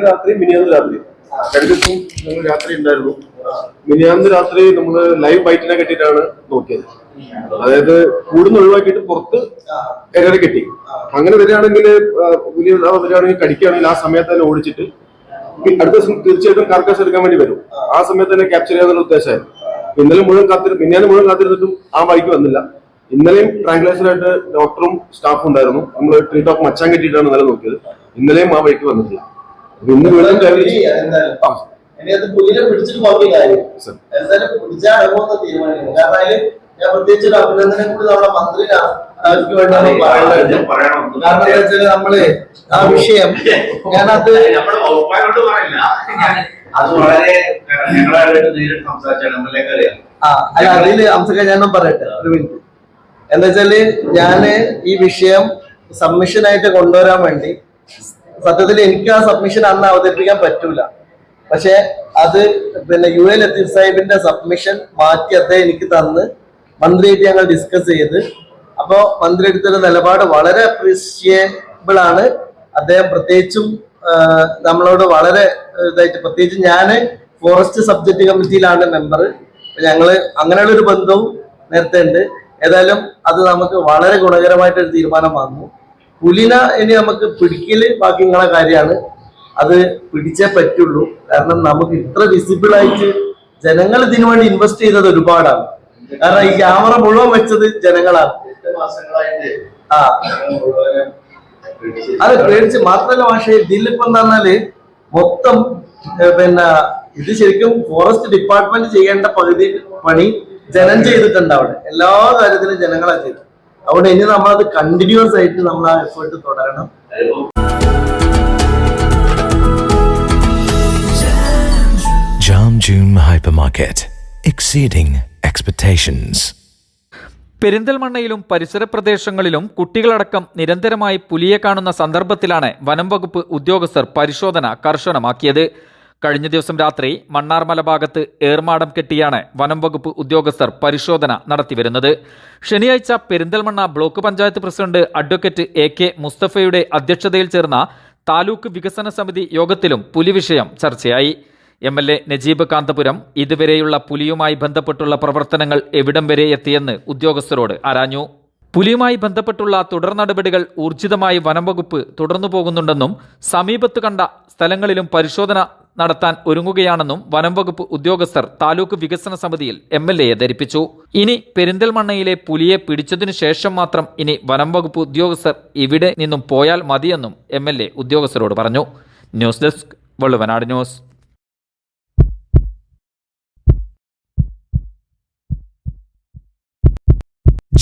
രാത്രി മിനിയാന്ന് രാത്രി. രണ്ട് ദിവസം ഞങ്ങൾ രാത്രി ഉണ്ടായിരുന്നു. മിനിയാന്ന് രാത്രി നമ്മൾ ലൈവ് ബൈറ്റിനെ കെട്ടിയിട്ടാണ് നോക്കിയത്. അതായത് കൂടുന്ന ഒഴിവാക്കിയിട്ട് പുറത്ത് എങ്ങനെ കെട്ടി. അങ്ങനെ വരികയാണെങ്കിൽ ഇതാ വരികയാണെങ്കിൽ കടിക്കുകയാണെങ്കിൽ ആ സമയത്ത് തന്നെ ഓടിച്ചിട്ട് പിന്നെ അടുത്ത ദിവസം തീർച്ചയായിട്ടും കർക്കസ് എടുക്കാൻ വേണ്ടി വരും. ആ. സമയത്ത് തന്നെ ക്യാപ്ചർ ചെയ്യാന്നുള്ള ഉദ്ദേശമായിരുന്നു. ഇന്നലെ മുഴുവൻ കാത്തിരു മിനിയാന് മുഴുവൻ കാത്തിരുന്നിട്ടും ആ വഴിക്ക് വന്നില്ല. ഇന്നലെയും ട്രാങ്കുലേഷനായിട്ട് ഡോക്ടറും സ്റ്റാഫും ഉണ്ടായിരുന്നു. നമ്മൾ ട്രീ ടോക്ക് മച്ചാൻ കെട്ടിയിട്ടാണ് ഇന്നലെ നോക്കിയത്. ഇന്നലെയും ആ വഴിക്ക് വന്നിട്ടില്ല. ഇന്ന് വീണ്ടും രാവിലെ എന്തായാലും ആ, ഇനി അത് പുലിനെ പിടിച്ചിട്ട് നോക്കിയ കാര്യം സർ. എന്തായാലും പിടിച്ചാൽ അടങ്ങുമെന്ന് തീരുമാനിക്കണം കാരണം അതിൽ ഞാൻ പ്രത്യേകിച്ച് ഒരു അഭിനന്ദനം കൂടി നമ്മുടെ മന്ത്രി അവർക്ക് വേണ്ടിയാണ് പറയുന്നത് കാരണം എന്താ വെച്ചാൽ നമ്മൾ ആ വിഷയം ഞാനത് നമ്മുടെ വകുപ്പായോട് പറയില്ല. അത് വളരെ ഞങ്ങളായിട്ട് നേരിട്ട് സംസാരിച്ചാണ്. നമ്മളെ അറിയാം. ആ അല്ല അതിൽ അംസക്ക ഞാൻ പറയട്ടെ ഒരു മിനിറ്റ്. എന്താ വെച്ചാൽ ഞാൻ ഈ വിഷയം സബ്മിഷൻ ആയിട്ട് കൊണ്ടുവരാൻ വേണ്ടി സത്യത്തിൽ എനിക്ക് ആ സബ്മിഷൻ അന്ന് അവതരിപ്പിക്കാൻ പറ്റൂല. പക്ഷെ അത് പിന്നെ യു എ ലത്തീഫ് സാഹിബിന്റെ സബ്മിഷൻ മാറ്റി അദ്ദേഹം എനിക്ക് തന്ന് മന്ത്രിയായിട്ട് ഞങ്ങൾ ഡിസ്കസ് ചെയ്ത്. അപ്പോ മന്ത്രി എടുത്തൊരു നിലപാട് വളരെ അപ്രീഷിയബിൾ ആണ്. അദ്ദേഹം പ്രത്യേകിച്ചും നമ്മളോട് വളരെ ഇതായിട്ട് പ്രത്യേകിച്ച് ഞാൻ ഫോറസ്റ്റ് സബ്ജക്ട് കമ്മിറ്റിയിലാണ് മെമ്പർ ഞങ്ങൾ അങ്ങനെയുള്ള ഒരു ബന്ധവും നേരത്തെ ഉണ്ട്. ഏതായാലും അത് നമുക്ക് വളരെ ഗുണകരമായിട്ടൊരു തീരുമാനം വന്നു. പുലിന ഇനി നമുക്ക് പിടിക്കൽ ബാക്കി നിങ്ങളെ കാര്യമാണ്. അത് പിടിച്ചേ പറ്റുള്ളൂ. കാരണം നമുക്ക് ഇത്ര വിസിബിൾ ആയിട്ട് ജനങ്ങൾ ഇതിനു വേണ്ടി ഇൻവെസ്റ്റ് ചെയ്തത് ഒരുപാടാണ്. കാരണം ഈ ക്യാമറ മുഴുവൻ വെച്ചത് ജനങ്ങളാണ്. ആ. അത് പേടിച്ച് മാത്രമല്ല പക്ഷേ ഇതിലിപ്പോ എന്താ പറഞ്ഞാൽ മൊത്തം പിന്നെ ഇത് ശരിക്കും ഫോറസ്റ്റ് ഡിപ്പാർട്ട്മെന്റ് ചെയ്യേണ്ട പകുതി പണി ജനം ചെയ്തിട്ടുണ്ട് അവിടെ. എല്ലാ കാര്യത്തിലും ജനങ്ങളാ ചെയ്തത്. അതുകൊണ്ട് ഇനി നമ്മളത് കണ്ടിന്യൂസ് ആയിട്ട് നമ്മൾ ആ എഫേർട്ട് തുടരണം അതിപ്പോ Jam June Hypermarket. Exceeding expectations. പെരിന്തൽമണ്ണയിലും പരിസര പ്രദേശങ്ങളിലും കുട്ടികളടക്കം നിരന്തരമായി പുലിയെ കാണുന്ന സന്ദർഭത്തിലാണ് വനം വകുപ്പ് ഉദ്യോഗസ്ഥർ പരിശോധന കർശനമാക്കിയത് കഴിഞ്ഞ ദിവസം രാത്രി മണ്ണാർമല ഭാഗത്ത് ഏർമാടം കെട്ടിയാണ് വനം വകുപ്പ് ഉദ്യോഗസ്ഥർ പരിശോധന നടത്തിവരുന്നത് ശനിയാഴ്ച Perinthalmanna block panchayat president advocate A K മുസ്തഫയുടെ അധ്യക്ഷതയിൽ ചേർന്ന താലൂക്ക് വികസന സമിതി യോഗത്തിലും പുലി വിഷയം ചർച്ചയായി. M L A Najeeb Kanthapuram ഇതുവരെയുള്ള പുലിയുമായി ബന്ധപ്പെട്ടുള്ള പ്രവർത്തനങ്ങൾ എവിടം വരെ എത്തിയെന്ന് ഉദ്യോഗസ്ഥരോട് ആരാഞ്ഞു. പുലിയുമായി ബന്ധപ്പെട്ടുള്ള തുടർ നടപടികൾ ഊർജിതമായി വനംവകുപ്പ് തുടർന്നു പോകുന്നുണ്ടെന്നും സമീപത്ത് കണ്ട സ്ഥലങ്ങളിലും പരിശോധന നടത്താൻ ഒരുങ്ങുകയാണെന്നും വനംവകുപ്പ് ഉദ്യോഗസ്ഥർ താലൂക്ക് വികസന സമിതിയിൽ എം എൽ എയെ ധരിപ്പിച്ചു. ഇനി പെരിന്തൽമണ്ണയിലെ പുലിയെ പിടിച്ചതിനു ശേഷം മാത്രം ഇനി വനംവകുപ്പ് ഉദ്യോഗസ്ഥർ ഇവിടെ നിന്നും പോയാൽ മതിയെന്നും എം എൽ എ ഉദ്യോഗസ്ഥരോട് പറഞ്ഞു. News desk Valluvanad news.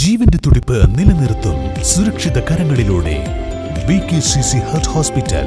ജീവന്റെ തുടിപ്പ് നിലനിർത്തും സുരക്ഷിത കരങ്ങളിലൂടെ. ഹോസ്പിറ്റൽ.